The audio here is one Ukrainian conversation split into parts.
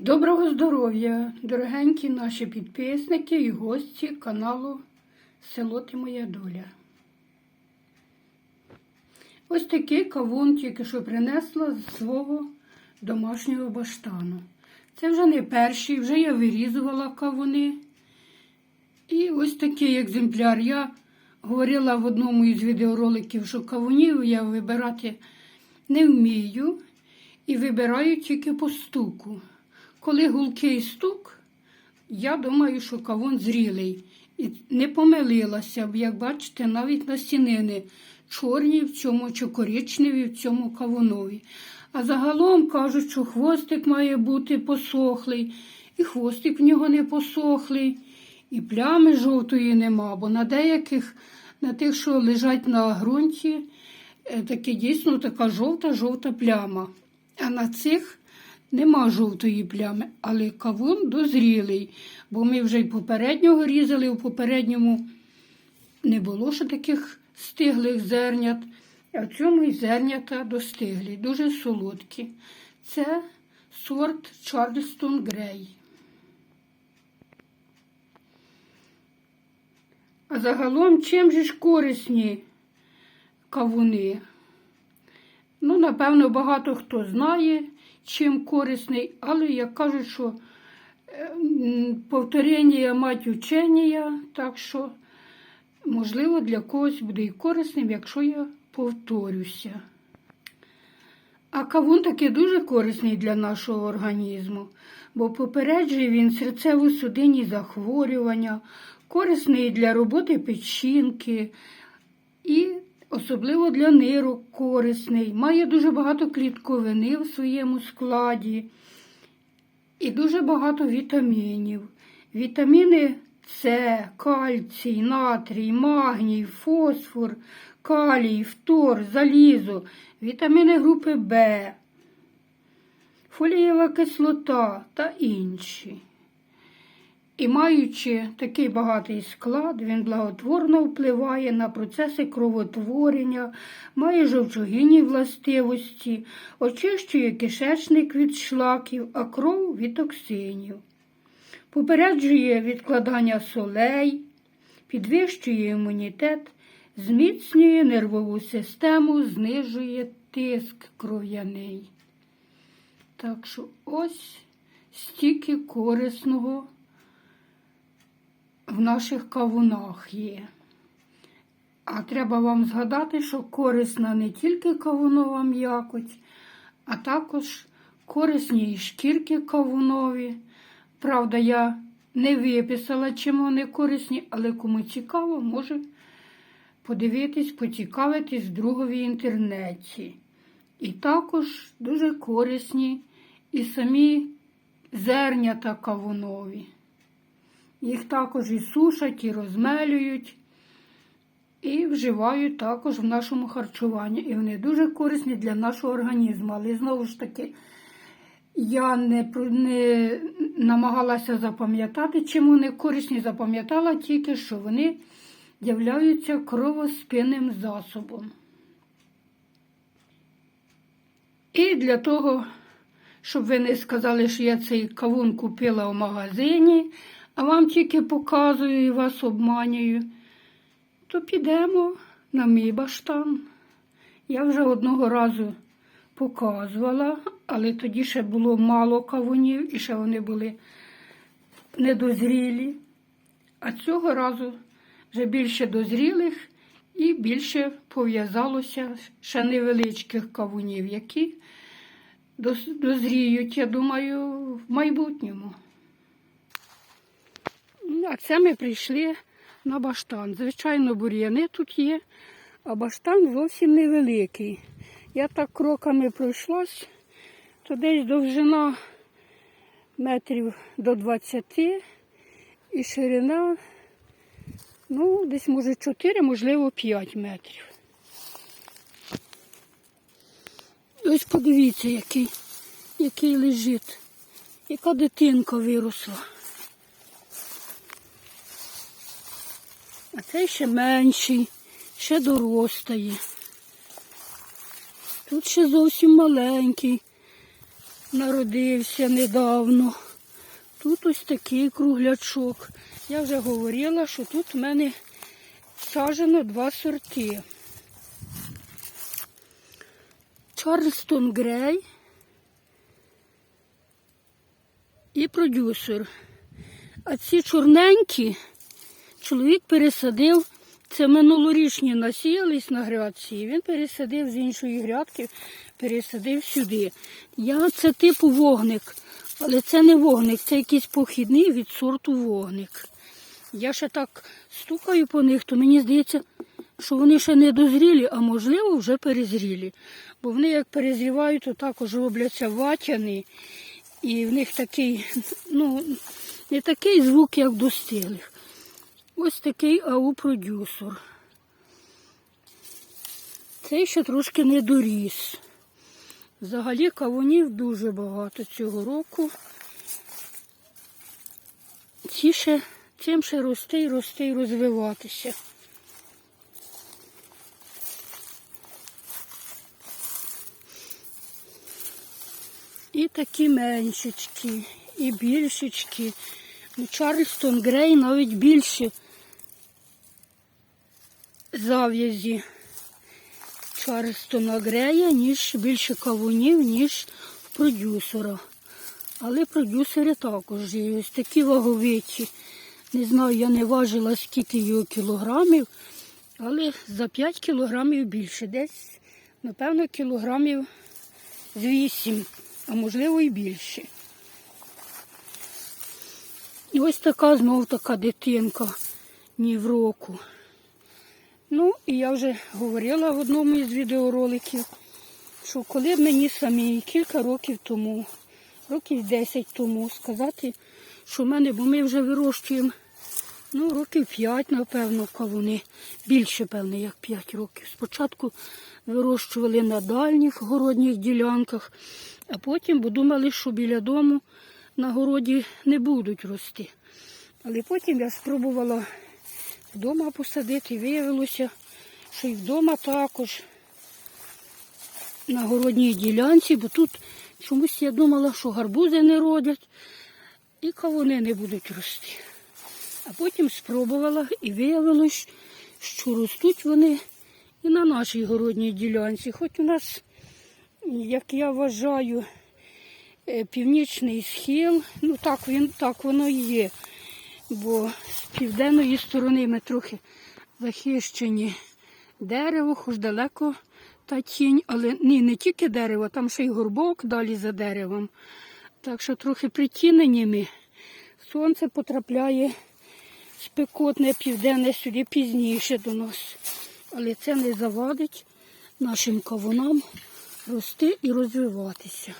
Доброго здоров'я, дорогенькі наші підписники і гості каналу Село Ти Моя Доля. Ось такий кавун тільки що принесла з свого домашнього баштану. Це вже не перший, вже я вирізувала кавуни. І ось такий екземпляр. Я говорила в одному із відеороликів, що кавунів я вибирати не вмію і вибираю тільки по стуку. Коли гулкий стук, я думаю, що кавун зрілий. І не помилилася, б, як бачите, навіть настінини чорні в цьому чи коричневі в цьому кавунові. А загалом кажуть, що хвостик має бути посохлий, і хвостик в нього не посохлий, і плями жовтої нема, бо на деяких, на тих, що лежать на ґрунті, е, таке дійсно така жовта-жовта пляма. А на цих нема жовтої плями, але кавун дозрілий, бо ми вже й попереднього різали, у попередньому не було ще таких стиглих зернят, а в цьому й зернята достиглі, дуже солодкі. Це сорт Чарльстон Грей. А загалом чим же ж корисні кавуни? Ну, напевно, багато хто знає, чим корисний, але як кажуть, що е, повторення мать учення, так що, можливо, для когось буде і корисним, якщо я повторюся. А кавун таки дуже корисний для нашого організму, бо попереджує він серцево-судинні захворювання, корисний для роботи печінки і особливо для нирок корисний. Має дуже багато клітковини в своєму складі і дуже багато вітамінів. Вітаміни С, кальцій, натрій, магній, фосфор, калій, фтор, залізо, вітаміни групи В, фолієва кислота та інші. І маючи такий багатий склад, він благотворно впливає на процеси кровотворення, має жовчогінні властивості, очищує кишечник від шлаків, а кров від токсинів. Попереджує відкладання солей, підвищує імунітет, зміцнює нервову систему, знижує тиск кров'яний. Так що ось стільки корисного в наших кавунах є. А треба вам згадати, що корисна не тільки кавунова м'якоть, а також корисні і шкірки кавунові. Правда, я не виписала, чим вони корисні, але кому цікаво, може подивитись, поцікавитись в другові інтернеті. І також дуже корисні і самі зернята кавунові. Їх також і сушать, і розмелюють, і вживають також в нашому харчуванні. І вони дуже корисні для нашого організму. Але знову ж таки, я не, не намагалася запам'ятати, чим вони корисні, запам'ятала тільки, що вони являються кровоспинним засобом. І для того, щоб ви не сказали, що я цей кавун купила в магазині, а вам тільки показую і вас обманюю, то підемо на мій баштан. Я вже одного разу показувала, але тоді ще було мало кавунів і ще вони були недозрілі. А цього разу вже більше дозрілих і більше пов'язалося ще невеличких кавунів, які дозріють, я думаю, в майбутньому. А це ми прийшли на баштан. Звичайно, бур'яни тут є, а баштан зовсім невеликий. Я так кроками пройшлась, то десь довжина метрів до 20 і ширина, ну, десь, може, 4, можливо, 5 метрів. Ось подивіться, який, який лежить, яка дитинка виросла. А цей ще менший, ще доростає. Тут ще зовсім маленький. народився недавно. Тут ось такий круглячок. Я вже говорила, що тут в мене саджено два сорти. Чарльстон Грей і продюсер. А ці чорненькі чоловік пересадив, це минулорічні насіялись на грядці, він пересадив з іншої грядки, пересадив сюди. Я це типу вогник, але це не вогник, це якийсь похідний від сорту вогник. Я ще так стукаю по них, то мені здається, що вони ще не дозрілі, а можливо вже перезрілі. Бо вони як перезрівають, то також робляться ватяні. І в них такий, ну, не такий звук, як достиглих. Ось такий ау-продюсер. Цей ще трошки не доріс. Взагалі кавунів дуже багато цього року. Ці ще, цим ще рости і рости і розвиватися. І такі меншечки, і більшечки. Ну, Чарльстон Грей навіть більше зав'язі Чарльстона Грея, ніж більше кавунів, ніж в продюсера. Але продюсери також є. Ось такі ваговиті. Не знаю, я не важила скільки його кілограмів, але за 5 кілограмів більше. Десь, напевно, кілограмів з 8, а можливо і більше. І ось така знов така дитинка ні в року. Ну, і я вже говорила в одному із відеороликів, що коли мені самі кілька років тому, років 10 тому сказати, що в мене, бо ми вже вирощуємо ну, років 5, напевно, кавуни, більше, певне, як 5 років. Спочатку вирощували на дальніх городніх ділянках, а потім бо думали, що біля дому на городі не будуть рости. Але потім я спробувала вдома посадити, виявилося, що і вдома також на городній ділянці, бо тут чомусь я думала, що гарбузи не родять і кавуни не будуть рости. А потім спробувала і виявилось, що ростуть вони і на нашій городній ділянці. Хоч у нас, як я вважаю, е, північний схил, ну так він так воно і є. Бо з південної сторони ми трохи захищені дерево, хоч далеко та тінь, але ні, не тільки дерево, там ще й горбок далі за деревом. Так що трохи притінені ми. Сонце потрапляє спекотне південне сюди пізніше до нас. Але це не завадить нашим кавунам рости і розвиватися.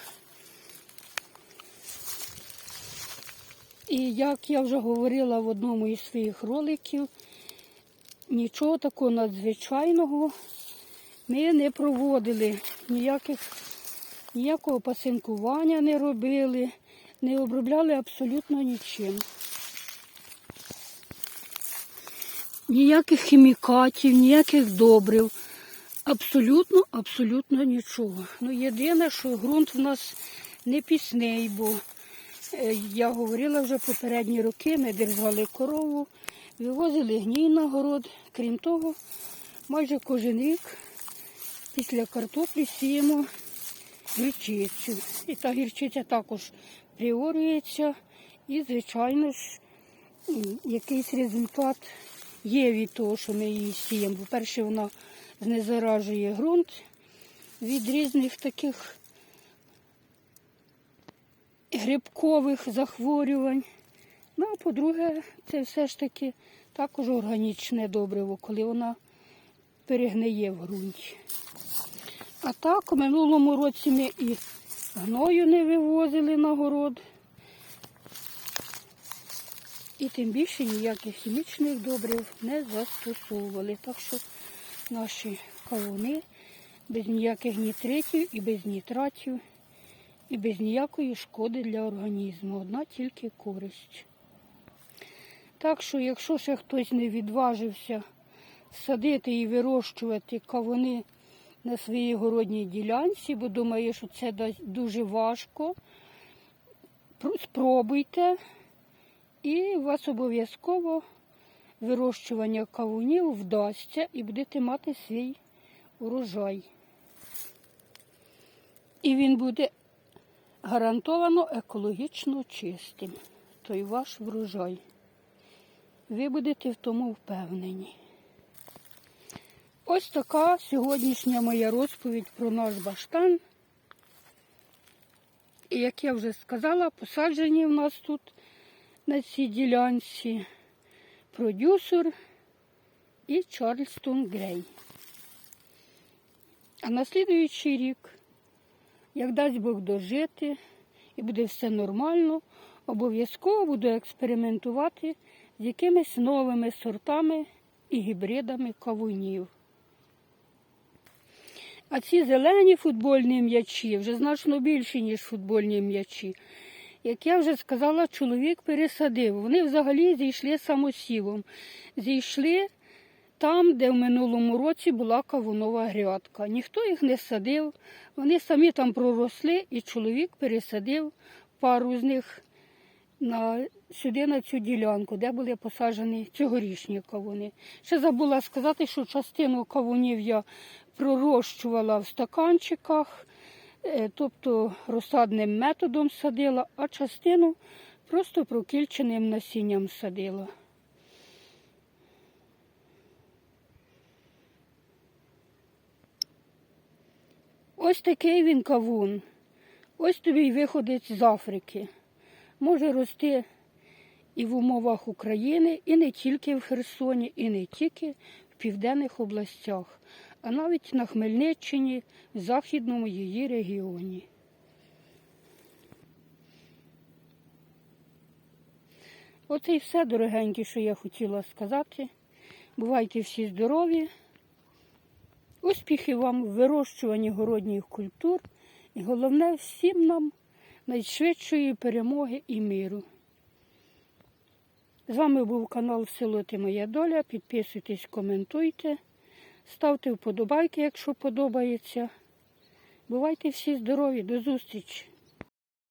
І як я вже говорила в одному із своїх роликів, нічого такого надзвичайного ми не проводили, ніяких, ніякого пасинкування не робили, не обробляли абсолютно нічим. Ніяких хімікатів, ніяких добрив. Абсолютно, абсолютно нічого. Ну, єдине, що ґрунт в нас не пісний, Е, Я говорила вже попередні роки, ми держали корову, вивозили гній на город. Крім того, майже кожен рік після картоплі сіємо гірчицю. І та гірчиця також приорюється і, звичайно ж, якийсь результат є від того, що ми її сіємо. По-перше, вона знезаражує ґрунт від різних таких грибкових захворювань. Ну, а по-друге, це все ж таки також органічне добриво, коли вона перегниє в ґрунті. А так, у минулому році ми і гною не вивозили на город. І тим більше ніяких хімічних добрив не застосовували. Так що наші кавуни без ніяких нітритів і без нітратів і без ніякої шкоди для організму. Одна тільки користь. Так що, якщо ще хтось не відважився садити і вирощувати кавуни на своїй городній ділянці, бо думаю, що це дуже важко. Спробуйте, і вас обов'язково вирощування кавунів вдасться і будете мати свій урожай. І він буде гарантовано екологічно чистим, той ваш врожай. Ви будете в тому впевнені. Ось така сьогоднішня моя розповідь про наш баштан. І як я вже сказала, посаджені в нас тут на цій ділянці продюсер і Чарльстон Грей. А на слідуючий рік, як дасть Бог дожити і буде все нормально, обов'язково буду експериментувати з якимись новими сортами і гібридами кавунів. А ці зелені футбольні м'ячі вже значно більші, ніж футбольні м'ячі. Як я вже сказала, чоловік пересадив. Вони взагалі зійшли самосівом. Зійшли там, де в минулому році була кавунова грядка. Ніхто їх не садив, вони самі там проросли, і чоловік пересадив пару з них на, сюди, на цю ділянку, де були посаджені цьогорічні кавуни. Ще забула сказати, що частину кавунів я пророщувала в стаканчиках, е, тобто розсадним методом садила, а частину просто прокільченим насінням садила. Ось такий він кавун. Ось тобі й виходить з Африки. Може рости і в умовах України, і не тільки в Херсоні, і не тільки в південних областях, а навіть на Хмельниччині, в західному її регіоні. Оце і все, дорогенькі, що я хотіла сказати. Бувайте всі здорові. Успіхів вам в вирощуванні городніх культур і головне всім нам найшвидшої перемоги і миру. З вами був канал Село Ти Моя Доля. Підписуйтесь, коментуйте, ставте вподобайки, якщо подобається. Бувайте всі здорові, до зустрічі!